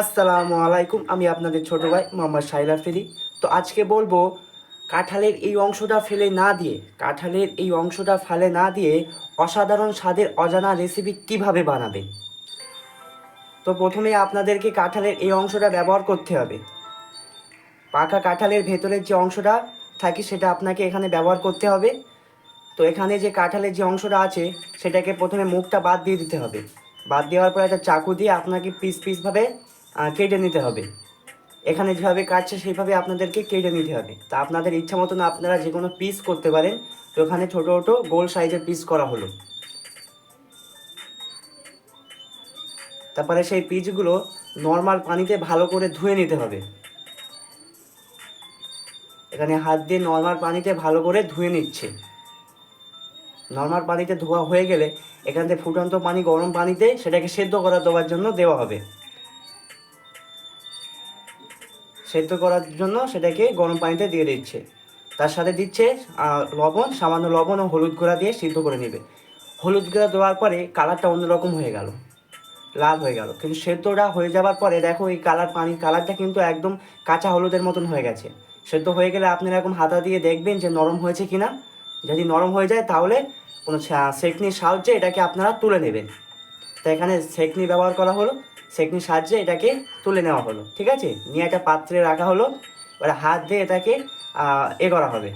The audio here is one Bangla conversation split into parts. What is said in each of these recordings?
আসসালামু আলাইকুম, আমি আপনাদের ছোট ভাই মোহাম্মদ সাইলা ফেরি। তো আজকে বলব, কাঁঠালের এই অংশটা ফেলে না দিয়ে, কাঁঠালের এই অংশটা ফেলে না দিয়ে অসাধারণ স্বাদের অজানা রেসিপি কীভাবে বানাবেন? তো প্রথমে আপনাদেরকে কাঁঠালের এই অংশটা ব্যবহার করতে হবে। পাকা কাঁঠালের ভেতরের যে অংশটা থাকে, সেটা আপনাকে এখানে ব্যবহার করতে হবে। তো এখানে যে কাঁঠালের যে অংশটা আছে, সেটাকে প্রথমে মুখটা বাদ দিয়ে দিতে হবে। বাদ দেওয়ার পর একটা চাকু দিয়ে আপনাকে পিস পিসভাবে কেটে নিতে হবে। এখানে যেভাবে কাটছে সেইভাবে আপনাদেরকে কেটে নিতে হবে। তা আপনাদের ইচ্ছা মতন আপনারা যে কোনো পিস করতে পারেন। তো এখানে ছোটো ছোটো, গোল সাইজের পিস করা হলো। তারপরে সেই পিচগুলো নর্মাল পানিতে ভালো করে ধুয়ে নিতে হবে। এখানে হাত দিয়ে নর্মাল পানিতে ভালো করে ধুয়ে নিচ্ছে। নর্মাল পানিতে ধোয়া হয়ে গেলে এখান থেকে ফুটন্ত পানি, গরম পানিতে সেটাকে সেদ্ধ করা দেওয়ার জন্য দেওয়া হবে। সেদ্ধ করার জন্য সেটাকে গরম পানিতে দিয়ে দিচ্ছে। তার সাথে দিচ্ছে লবণ, সামান্য লবণ ও হলুদ গুঁড়া দিয়ে সিদ্ধ করে নেবে। হলুদ গুঁড়া দেওয়ার পরে কালারটা অন্যরকম হয়ে গেল, লাল হয়ে গেল। কিন্তু সেদ্ধটা হয়ে যাওয়ার পরে দেখো এই কালার, পানির কালারটা কিন্তু একদম কাঁচা হলুদের মতন হয়ে গেছে। সেদ্ধ হয়ে গেলে আপনারা এরকম হাতা দিয়ে দেখবেন যে নরম হয়েছে কি না যদি নরম হয়ে যায় তাহলে কোনো সেকনির সাহায্যে এটাকে আপনারা তুলে নেবেন। তো এখানে সেকনি ব্যবহার করা হলো। সেকনির সাহায্যে এটাকে তুলে নেওয়া হলো, ঠিক আছে? নিয়ে একটা পাত্রে রাখা হলো, এবার হাত দিয়ে এটাকে এ করা হবে।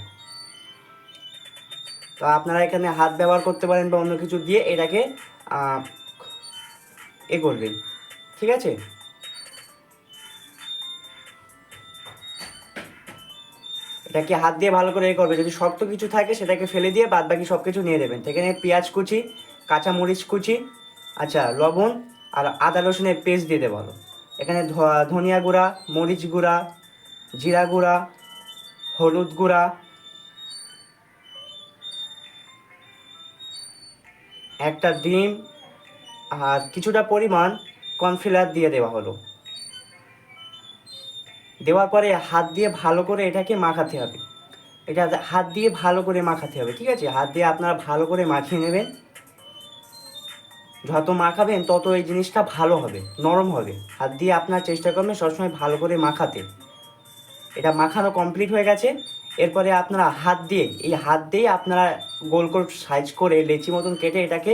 তো আপনারা এখানে হাত ব্যবহার করতে পারেন বা অন্য কিছু দিয়ে এটাকে এ করবেন, ঠিক আছে? এটাকে হাত দিয়ে ভালো করে এ করবে যদি শক্ত কিছু থাকে সেটাকে ফেলে দিয়ে বাদ বাকি সব কিছু নিয়ে দেবেন সেখানে পেঁয়াজ কুচি কাঁচা মরিচ কুচি আচ্ছা লবণ আর আদা রসুনের পেস্ট দিয়ে দেবো এখানে ধনিয়া গুঁড়া, মরিচ গুঁড়া, জিরা গুঁড়া, হলুদ গুঁড়া, একটা ডিম আর কিছুটা পরিমাণ কর্নফ্লাওয়ার দিয়ে দেওয়া হলো। দেওয়ার পরে হাত দিয়ে ভালো করে এটাকে মাখাতে হবে। এটা হাত দিয়ে ভালো করে মাখাতে হবে, ঠিক আছে? হাত দিয়ে আপনারা ভালো করে মাখিয়ে নেবেন। যত মাখাবেন, তত এই জিনিসটা ভালো হবে, নরম হবে। হাত দিয়ে আপনার চেষ্টা করবেন সবসময় ভালো করে মাখাতে। এটা মাখানো কমপ্লিট হয়ে গেছে। এরপরে আপনারা হাত দিয়ে, এই হাত দিয়ে আপনারা গোল গোল সাইজ করে লেচি মতন কেটে এটাকে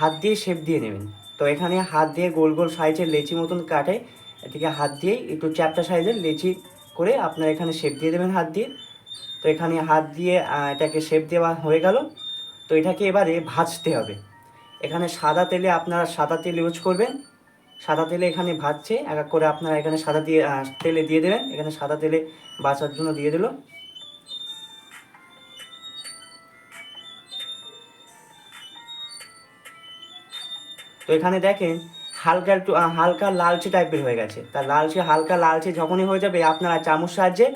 হাত দিয়ে শেপ দিয়ে নেবেন। তো এখানে হাত দিয়ে গোল গোল সাইজের লেচি মতন কাটে। এটিকে হাত দিয়ে একটু চ্যাপটা সাইজের লেচি করে আপনারা এখানে শেপ দিয়ে দেবেন হাত দিয়ে। তো এখানে হাত দিয়ে এটাকে শেপ দেওয়া হয়ে গেল। তো এটাকে এবারে ভাজতে হবে। এখানে সাদা তেলে আপনারা সাদা তেল ইউজ করবেন। সাদা তেলে এখানে ভাজছে, এক এক করে আপনারা এখানে সাদা দিয়ে তেলে দিয়ে দেবেন। এখানে সাদা তেলে বাঁচার জন্য দিয়ে দিল। তো এখানে দেখেন, হালকা একটু হালকা লালচে টাইপের হয়ে গেছে। তা লালচে, হালকা লালচে যখনই হয়ে যাবে, আপনারা চামচ সাহায্যে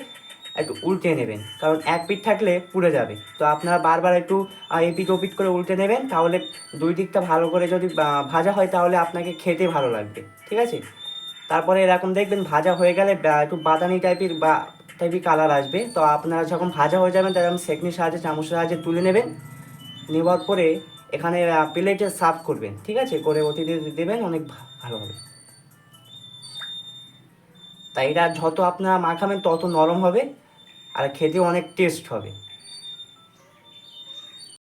একটু উল্টে নেবেন। কারণ এক পিঠ থাকলে পুড়ে যাবে। তো আপনারা বারবার একটু এপিট ওপিট করে উল্টে নেবেন। তাহলে দুই দিকটা ভালো করে যদি ভাজা হয় তাহলে আপনাকে খেতে ভালো লাগবে। ঠিক আছে? তারপরে এরকম দেখবেন ভাজা হয়ে গেলে একটু বাদামি টাইপের বা, টাইপের কালার আসবে। তো আপনারা যখন ভাজা হয়ে যাবেন তখন সেকনির সাহায্যে, চামচের সাহায্যে তুলে নেবেন। নেওয়ার পরে এখানে প্লেটে সার্ভ করবেন। ঠিক আছে? করে অতিথি দেবেন, অনেক ভালো হবে। তাই এটা যত আপনারা মাখাবেন তত নরম হবে আর খেতে অনেক টেস্ট হবে।